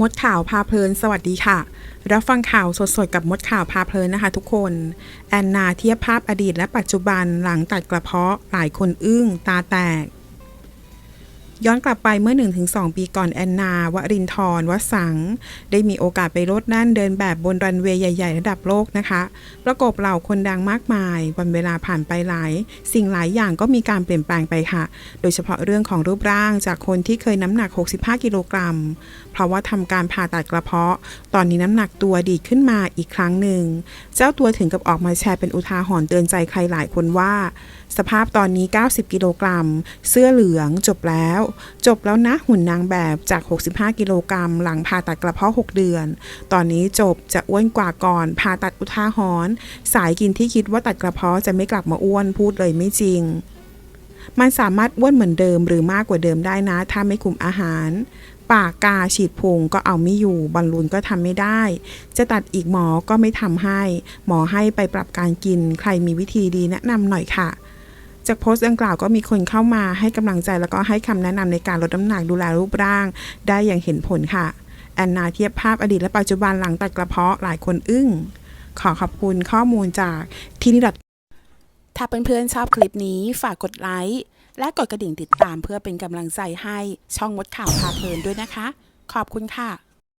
มดข่าวพาเพลิน สวัสดีค่ะ รับฟังข่าวสดๆ กับมดข่าวพาเพลินนะคะทุกคน แอนนาเทียบภาพอดีตและปัจจุบันหลังตัดกระเพาะหลายคนอึ้งตาแตก ย้อนกลับไปเมื่อ 1-2 ปีก่อนแอนนาวรินทร์วสัง ได้มีโอกาสไปโลดแน่นเดินแบบบนรันเวย์ใหญ่ ๆ ระดับโลกนะคะ ประกบเหล่าคนดังมากมาย วันเวลาผ่านไปหลาย สิ่งหลายอย่างก็มีการเปลี่ยนแปลงไปค่ะ โดยเฉพาะเรื่องของรูปร่างจากคนที่เคยน้ำหนัก 65 กิโลกรัม เพราะว่าทำการผ่าตัดกระเพาะ ตอนนี้น้ำหนักตัวดีขึ้นมาอีกครั้งหนึ่ง เจ้าตัวถึงกับออกมาแชร์เป็นอุทาหรณ์เตือนใจใครหลายคนว่า สภาพตอนนี้ 90 กิโลกรัม เสื้อเหลืองจบแล้ว จบแล้วนะหุ่นนางแบบจาก 65 กิโลกรัม หลังผ่าตัดกระเพาะ 6 เดือน ตอนนี้จบจะอ้วนกว่าก่อนผ่าตัดอุทาหรณ์สายกินที่คิดว่าตัดกระเพาะจะไม่กลับมาอ้วนพูดเลยไม่จริง มันสามารถอ้วนเหมือนเดิมหรือมากกว่าเดิมได้นะ ถ้าไม่คุมอาหารปากกาฉีดพุงก็เอาไม่อยู่บอลลูนก็ทำไม่ได้ จะตัดอีกหมอก็ไม่ทำให้ หมอให้ไปปรับการกิน ใครมีวิธีดีแนะนำหน่อยค่ะ จากโพสต์ดังกล่าวก็มีคนเข้ามาให้กำลังใจแล้วก็ให้คำแนะนำในการลดน้ำหนักดูแลรูปร่าง ได้อย่างเห็นผลค่ะ แอนนาเทียบภาพอดีตและปัจจุบันหลังตัดกระเพาะหลายคนอึ้ง ขอขอบคุณข้อมูลจากที่นี่ถ้าเพื่อนๆชอบคลิปนี้ฝากกดไลค์และกดกระดิ่งติดตามเพื่อเป็นกำลังใจให้ช่องมดข่าวพาเพลินด้วยนะคะ ขอบคุณค่ะ